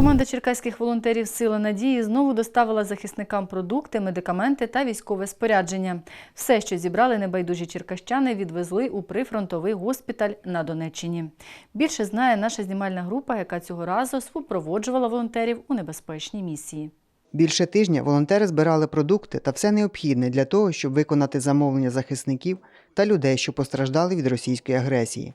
Команда черкаських волонтерів Сила надії знову доставила захисникам продукти, медикаменти та військове спорядження. Все, що зібрали небайдужі черкащани, відвезли у прифронтовий госпіталь на Донеччині. Більше знає наша знімальна група, яка цього разу супроводжувала волонтерів у небезпечній місії. Більше тижня волонтери збирали продукти та все необхідне для того, щоб виконати замовлення захисників та людей, що постраждали від російської агресії.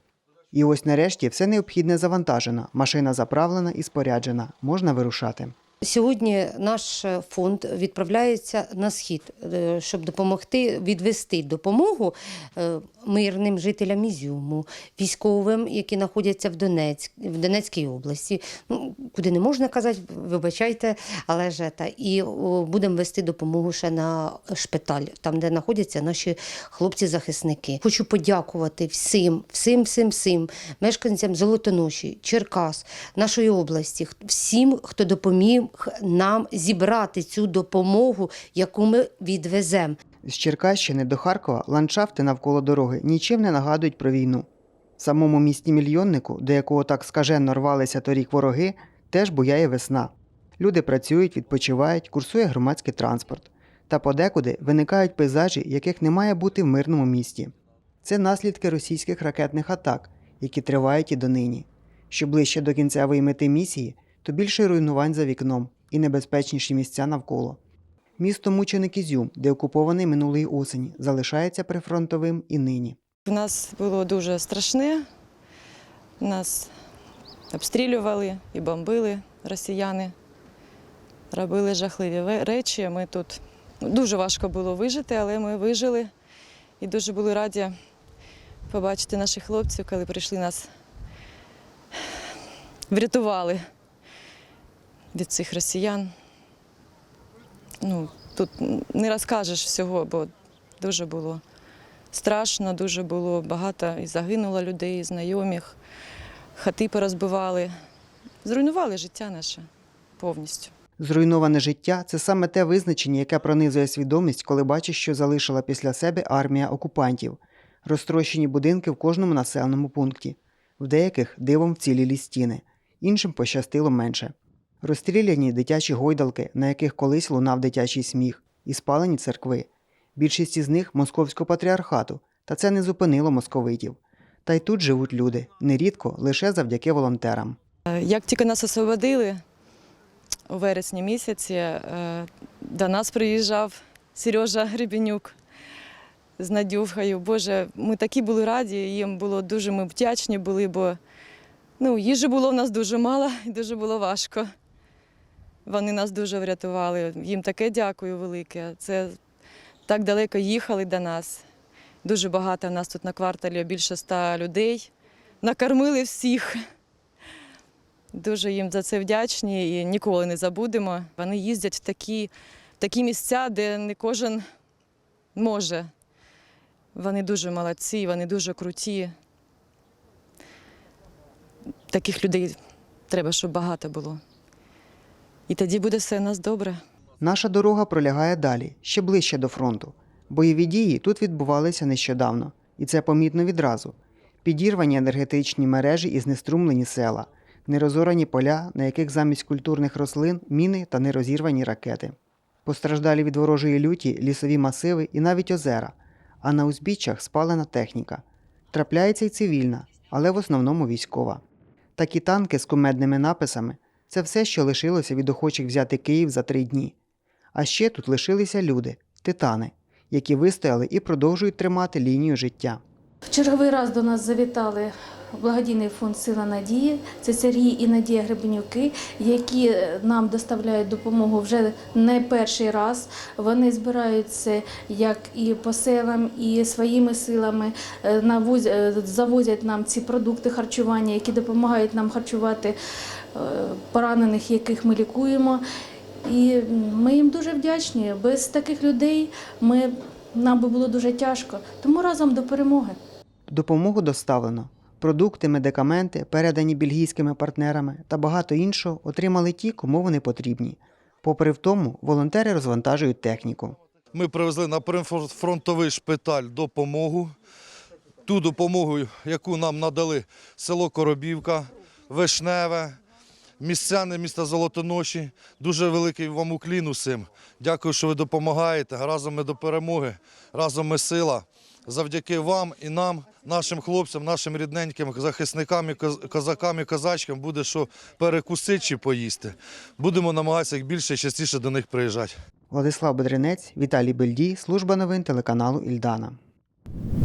І ось нарешті все необхідне завантажено, машина заправлена і споряджена, можна вирушати. Сьогодні наш фонд відправляється на схід, е, щоб допомогти відвести допомогу е, мирним жителям Ізюму, військовим, які знаходяться в, Донецьк, в Донецькій області. Ну, куди не можна казати, вибачайте, але ж та і будемо вести допомогу ще на шпиталь, там, де знаходяться наші хлопці-захисники. Хочу подякувати всім, всім, всім, всім мешканцям Золотоноші, Черкас, нашої області, всім, хто допоміг нам зібрати цю допомогу, яку ми відвеземо. З Черкащини до Харкова ландшафти навколо дороги нічим не нагадують про війну. В самому місті мільйоннику, до якого так скажено рвалися торік вороги, теж буяє весна. Люди працюють, відпочивають, курсує громадський транспорт. Та подекуди виникають пейзажі, яких не має бути в мирному місті. Це наслідки російських ракетних атак, які тривають і донині. Що ближче до кінцевої мети місії, то більше руйнувань за вікном і небезпечніші місця навколо. Місто мученик Ізюм, де окупований минулої осені, залишається прифронтовим і нині. У нас було дуже страшне. Нас обстрілювали і бомбили росіяни, робили жахливі речі. Ми тут ну, дуже важко було вижити, але ми вижили і дуже були раді побачити наших хлопців, коли прийшли нас врятували від цих росіян. Ну, тут не розкажеш всього, бо дуже було страшно, дуже було багато і загинуло людей, і знайомих, хати порозбивали. Зруйнували життя наше повністю. Зруйноване життя це саме те визначення, яке пронизує свідомість, коли бачиш, що залишила після себе армія окупантів, розтрощені будинки в кожному населеному пункті, в деяких дивом вцілілі стіни, іншим пощастило менше. Розстріляні дитячі гойдалки, на яких колись лунав дитячий сміх, і спалені церкви. Більшість із них московського патріархату, та це не зупинило московитів. Та й тут живуть люди, нерідко лише завдяки волонтерам. Е, Як тільки нас освободили у вересні місяці, е, до нас приїжджав Сережа Гребенюк з Надюхою. Боже, ми такі були раді, їм було дуже ми вдячні були, бо ну, їжі було в нас дуже мало і дуже було важко. Вони нас дуже врятували. Їм таке дякую велике. Це так далеко їхали до нас. Дуже багато в нас тут на кварталі більше ста людей. Накормили всіх. Дуже їм за це вдячні і ніколи не забудемо. Вони їздять в такі, в такі місця, де не кожен може. Вони дуже молодці, вони дуже круті. Таких людей треба, щоб багато було. І тоді буде все у нас добре. Наша дорога пролягає далі, ще ближче до фронту. Бойові дії тут відбувалися нещодавно, і це помітно відразу. Підірвані енергетичні мережі і знеструмлені села, нерозорані поля, на яких замість культурних рослин міни та нерозірвані ракети. Постраждалі від ворожої люті лісові масиви і навіть озера, а на узбіччях спалена техніка. Трапляється й цивільна, але в основному військова. Такі танки з кумедними написами це все, що лишилося від охочих взяти Київ за три дні. А ще тут лишилися люди, титани, які вистояли і продовжують тримати лінію життя. В черговий раз до нас завітали благодійний фонд Сила надії. Це Сергій і Надія Гребенюки, які е, нам доставляють допомогу вже не перший раз. Вони збираються як і по селам, і своїми силами е, е, завозять нам ці продукти харчування, які допомагають нам харчувати поранених, яких ми лікуємо. І ми їм дуже вдячні. Без таких людей ми, нам би було дуже тяжко. Тому разом до перемоги. Допомогу доставлено. Продукти, медикаменти, передані бельгійськими партнерами та багато іншого отримали ті, кому вони потрібні. Попри в тому, волонтери розвантажують техніку. Ми привезли на прифронтовий шпиталь допомогу. Ту допомогу, яку нам надали село Коробівка, Вишневе, містяни міста Золотоноші. Дуже великий вам уклін усім. Дякую, що ви допомагаєте. Разом ми до перемоги, разом ми сила. Завдяки вам і нам, нашим хлопцям, нашим рідненьким захисникам, і коз- козакам і козачкам буде що перекусити чи поїсти. Будемо намагатися більше і частіше до них приїжджати. Владислав Бедренець, Віталій Бельдій, служба новин телеканалу Ільдана.